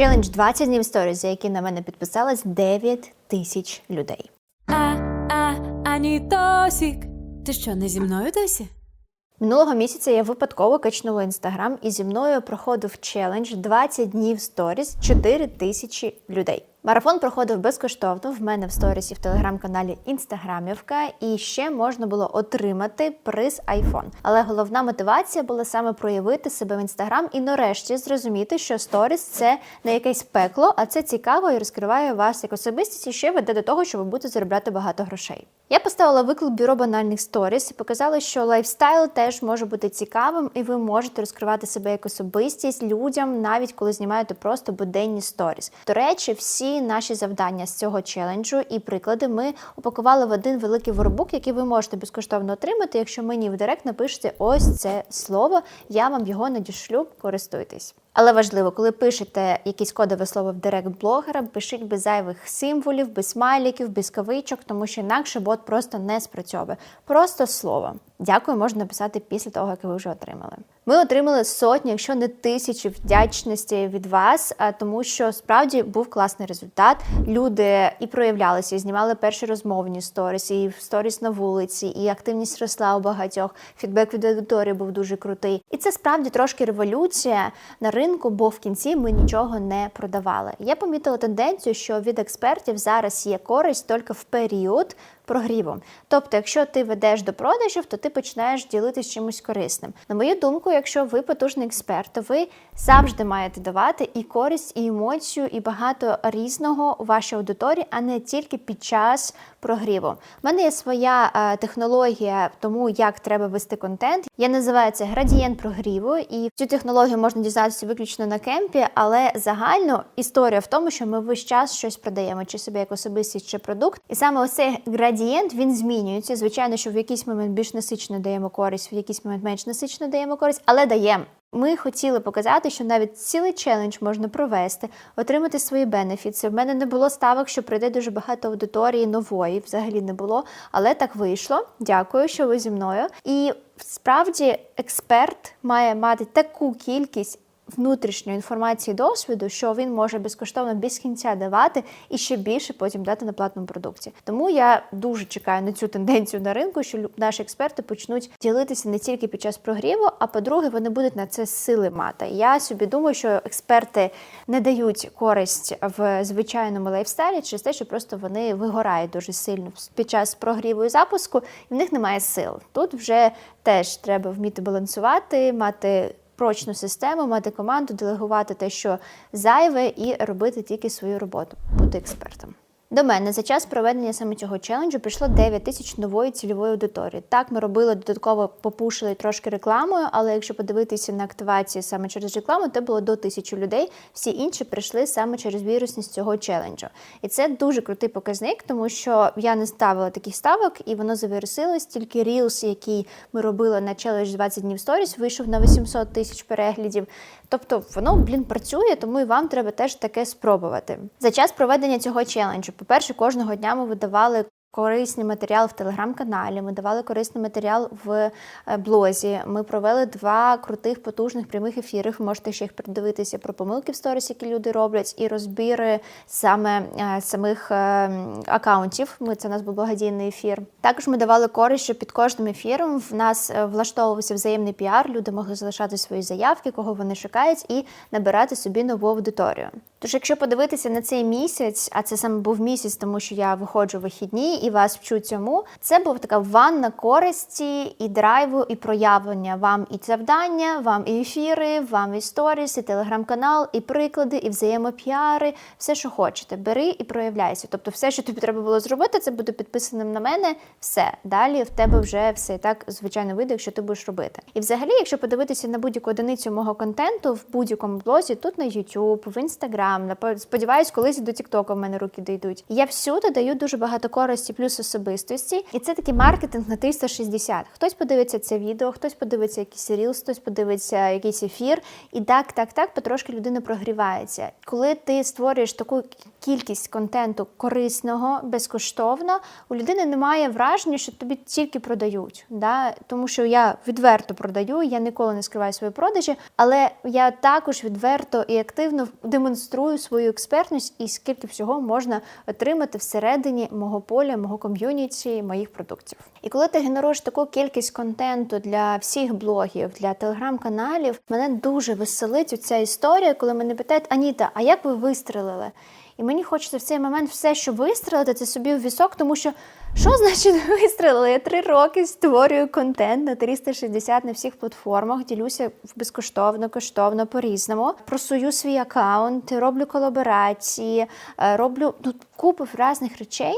Челендж 20 днів сторіз, за які на мене підписалось 9 тисяч людей. А, а, Анітосік. Ти що, не зі мною досі? Минулого місяця я випадково качнула інстаграм, і зі мною проходив челендж 20 днів сторіс 4 тисячі людей. Марафон проходив безкоштовно в мене в сторісі в телеграм-каналі Інстаграмівка, і ще можна було отримати приз iPhone. Але головна мотивація була саме проявити себе в інстаграм і нарешті зрозуміти, що сторіс це не якесь пекло, а це цікаво і розкриває вас як особистість і ще веде до того, що ви будете заробляти багато грошей. Я поставила виклик бюро банальних сторіс і показала, що лайфстайл теж може бути цікавим, і ви можете розкривати себе як особистість людям, навіть коли знімаєте просто буденні сторіс. До речі, всі наші завдання з цього челенджу і приклади ми упакували в один великий воркбук, який ви можете безкоштовно отримати, якщо мені в директ напишете ось це слово. Я вам його надішлю, користуйтесь. Але важливо, коли пишете якісь кодове слово в директ блогера, пишіть без зайвих символів, без смайліків, без кавичок, тому що інакше бот просто не спрацьовує. Просто слово. Дякую, можна написати після того, як ви вже отримали. Ми отримали сотні, якщо не тисячі вдячності від вас, тому що справді був класний результат. Люди і проявлялися, і знімали перші розмовні сторіс, і сторіс на вулиці, і активність росла у багатьох. Фідбек від аудиторії був дуже крутий. І це справді трошки революція на ринку, бо в кінці ми нічого не продавали. Я помітила тенденцію, що від експертів зараз є користь тільки в період прогріву. Тобто, якщо ти ведеш до продажів, то ти починаєш ділитися чимось корисним. На мою думку, якщо ви потужний експерт, то ви завжди маєте давати і користь, і емоцію, і багато різного у вашій аудиторії, а не тільки під час прогріву. У мене є своя е, технологія тому, як треба вести контент. Я називаю це градієнт прогріву, і цю технологію можна дізнатися виключно на кемпі, але загально історія в тому, що ми весь час щось продаємо, чи себе як особистість, чи продукт. І саме ось цей градієнт він змінюється. Звичайно, що в якийсь момент більш насичено даємо користь, в якийсь момент менш насичено даємо користь, але даємо. Ми хотіли показати, що навіть цілий челендж можна провести, отримати свої бенефіти. В мене не було ставок, що прийде дуже багато аудиторії нової, взагалі не було. Але так вийшло. Дякую, що ви зі мною. І справді експерт має мати таку кількість. Внутрішньої інформації досвіду, що він може безкоштовно без кінця давати і ще більше потім дати на платному продукті. Тому я дуже чекаю на цю тенденцію на ринку, що наші експерти почнуть ділитися не тільки під час прогріву, а по-друге, вони будуть на це сили мати. Я собі думаю, що експерти не дають користь в звичайному лайфстайлі через те, що просто вони вигорають дуже сильно під час прогріву і запуску, і в них немає сил. Тут вже теж треба вміти балансувати, мати прочну систему, мати команду, делегувати те, що зайве, і робити тільки свою роботу, бути експертом. До мене за час проведення саме цього челенджу прийшло 9 тисяч нової цільової аудиторії. Так, ми робили додатково попушили трошки рекламою, але якщо подивитися на активації саме через рекламу, то було до тисячі людей. Всі інші прийшли саме через вірусність цього челенджу. І це дуже крутий показник, тому що я не ставила таких ставок, і воно завірусилось. Тільки Reels, який ми робили на челендж 20 днів сторіс, вийшов на 800 тисяч переглядів. Тобто воно, блін, працює, тому і вам треба теж таке спробувати. За час проведення цього челенджу, по-перше, кожного дня ми видавали. Корисний матеріал в телеграм-каналі. Ми давали корисний матеріал в е, блозі. Ми провели два крутих потужних прямих ефіри. Ви можете ще їх передивитися про помилки в сторіс, які люди роблять, і розбіри саме е, самих е, акаунтів. Ми це у нас був благодійний ефір. Також ми давали користь, що під кожним ефіром в нас влаштовувався взаємний піар. Люди могли залишати свої заявки, кого вони шукають, і набирати собі нову аудиторію. Тож, якщо подивитися на цей місяць, а це саме був місяць, тому що я виходжу вихідні і вас вчу цьому. Це була така ванна користі і драйву, і проявлення. Вам і завдання, вам і ефіри, вам і сторіс, і телеграм-канал, і приклади, і взаємопіари, все, що хочете. Бери і проявляйся. Тобто, все, що тобі треба було зробити, це буде підписаним на мене. Все далі в тебе вже все і так звичайно вийде, якщо ти будеш робити. І взагалі, якщо подивитися на будь-яку одиницю мого контенту в будь-якому блозі, тут на YouTube, в Instagram, сподіваюсь, колись до TikTok в мене руки дійдуть. Я всюди даю дуже багато користі плюс особистості, і це такий маркетинг на 360. Хтось подивиться це відео, хтось подивиться якийсь рілс, хтось подивиться якийсь ефір. І так, так, так, потрошки людина прогрівається. Коли ти створюєш таку кількість контенту корисного, безкоштовно, у людини немає враження, що тобі тільки продають. Да? Тому що я відверто продаю, я ніколи не скриваю свої продажі, але я також відверто і активно демонструю свою експертність і скільки всього можна отримати всередині мого поля, мого ком'юніті, моїх продуктів. І коли ти генеруєш таку кількість контенту для всіх блогів, для телеграм-каналів, мене дуже веселить ця історія, коли мене питають Аніта, а як ви вистрелили? І мені хочеться в цей момент все, що вистрелити, це собі в вісок, тому що що значить вистрелили? Я три роки створюю контент на 360 на всіх платформах, ділюся безкоштовно, коштовно, по-різному. Просую свій аккаунт, роблю колаборації, е, роблю ну, купу різних речей.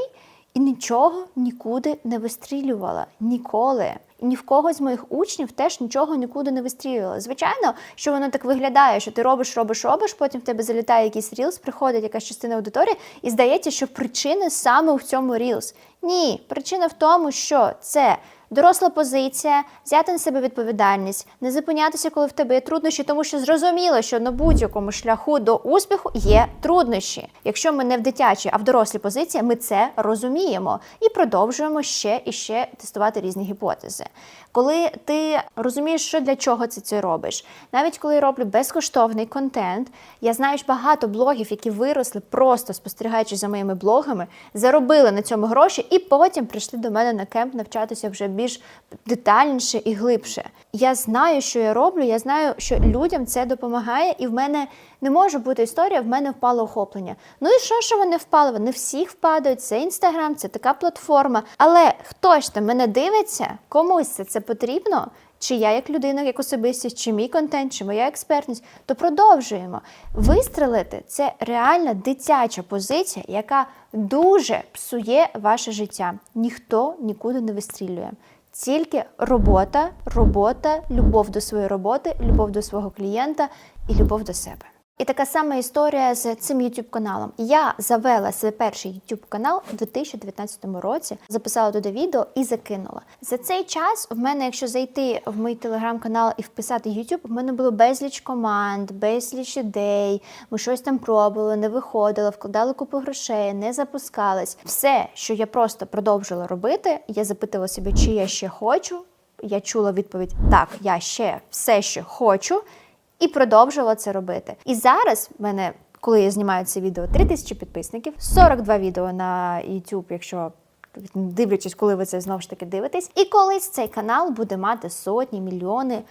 І нічого нікуди не вистрілювала. Ніколи. Ні в кого з моїх учнів теж нічого нікуди не вистрілювало. Звичайно, що воно так виглядає, що ти робиш, робиш, робиш, потім в тебе залітає якийсь рілс, приходить якась частина аудиторії, і здається, що причина саме в цьому рілс. Ні, причина в тому, що це доросла позиція, взяти на себе відповідальність, не зупинятися, коли в тебе є труднощі, тому що зрозуміло, що на будь-якому шляху до успіху є труднощі. Якщо ми не в дитячій, а в дорослій позиції, ми це розуміємо і продовжуємо ще і ще тестувати різні гіпотези. Коли ти розумієш, що для чого ти це робиш, навіть коли я роблю безкоштовний контент, я знаю багато блогів, які виросли просто спостерігаючи за моїми блогами, заробили на цьому гроші і потім прийшли до мене на кемп навчатися вже більш детальніше і глибше. Я знаю, що я роблю, я знаю, що людям це допомагає, і в мене не може бути історія, в мене впало охоплення. Ну і що, що вони впали? Вони всіх впадають. Це інстаграм, це така платформа. Але хтось там мене дивиться, комусь це, це потрібно. Чи я як людина, як особистість, чи мій контент, чи моя експертність, то продовжуємо. Вистрелити це реальна дитяча позиція, яка дуже псує ваше життя. Ніхто нікуди не вистрілює. Тільки робота, робота, любов до своєї роботи, любов до свого клієнта і любов до себе. І така сама історія з цим youtube каналом. Я завела свій перший youtube канал у 2019 році, записала туди відео і закинула. За цей час в мене, якщо зайти в мій телеграм-канал і вписати YouTube, в мене було безліч команд, безліч ідей. Ми щось там пробували, не виходило, вкладали купу грошей, не запускались. Все, що я просто продовжила робити, я запитала себе, чи я ще хочу. Я чула відповідь: так, я ще все ще хочу і продовжувала це робити. І зараз в мене, коли я знімаю це відео, 3 тисячі підписників, 42 відео на YouTube, якщо дивлячись, коли ви це знову ж таки дивитесь. І колись цей канал буде мати сотні, мільйони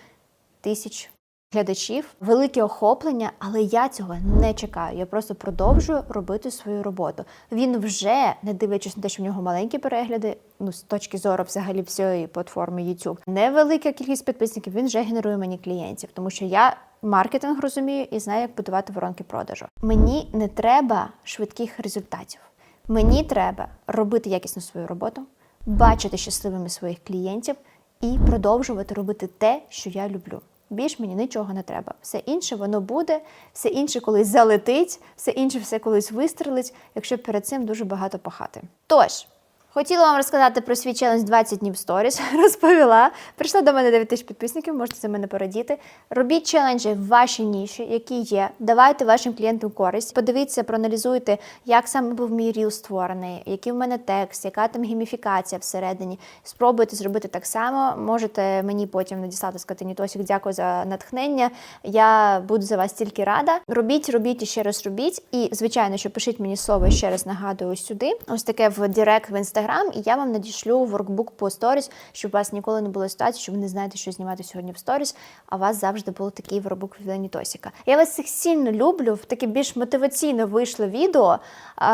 тисяч. Глядачів, велике охоплення, але я цього не чекаю. Я просто продовжую робити свою роботу. Він вже, не дивлячись на те, що в нього маленькі перегляди, ну з точки зору взагалі всієї платформи YouTube, невелика кількість підписників. Він вже генерує мені клієнтів, тому що я маркетинг розумію і знаю, як будувати воронки продажу. Мені не треба швидких результатів. Мені треба робити якісно свою роботу, бачити щасливими своїх клієнтів і продовжувати робити те, що я люблю. Більш мені нічого не треба. Все інше воно буде, все інше колись залетить, все інше все колись вистрелить, якщо перед цим дуже багато пахати. Тож. Хотіла вам розказати про свій челендж 20 днів сторіс. Розповіла. Прийшло до мене 9 тисяч підписників, можете за мене порадіти. Робіть челенджі в вашій ніші, які є. Давайте вашим клієнтам користь. Подивіться, проаналізуйте, як саме був мій ріл створений, який в мене текст, яка там гейміфікація всередині. Спробуйте зробити так само. Можете мені потім надіслати сказати, Нітосік, дякую за натхнення. Я буду за вас тільки рада. Робіть, робіть і ще раз робіть. І, звичайно, що пишіть мені слово ще раз нагадую сюди. Ось таке в Директ в інстаграм і я вам надішлю воркбук по сторіс, щоб у вас ніколи не було ситуації, що ви не знаєте, що знімати сьогодні в сторіс, а у вас завжди був такий воркбук від Леонітосіка. Я вас всіх сильно люблю, в таке більш мотиваційно вийшло відео. А,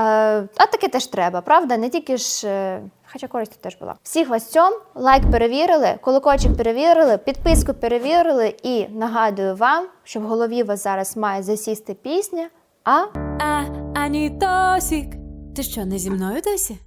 а таке теж треба, правда? Не тільки ж. е, Хоча користь теж була. Всіх вас цьом, лайк перевірили, колокольчик перевірили, підписку перевірили. І нагадую вам, що в голові вас зараз має засісти пісня. А А, Анітосік, ти що, не зі мною досі?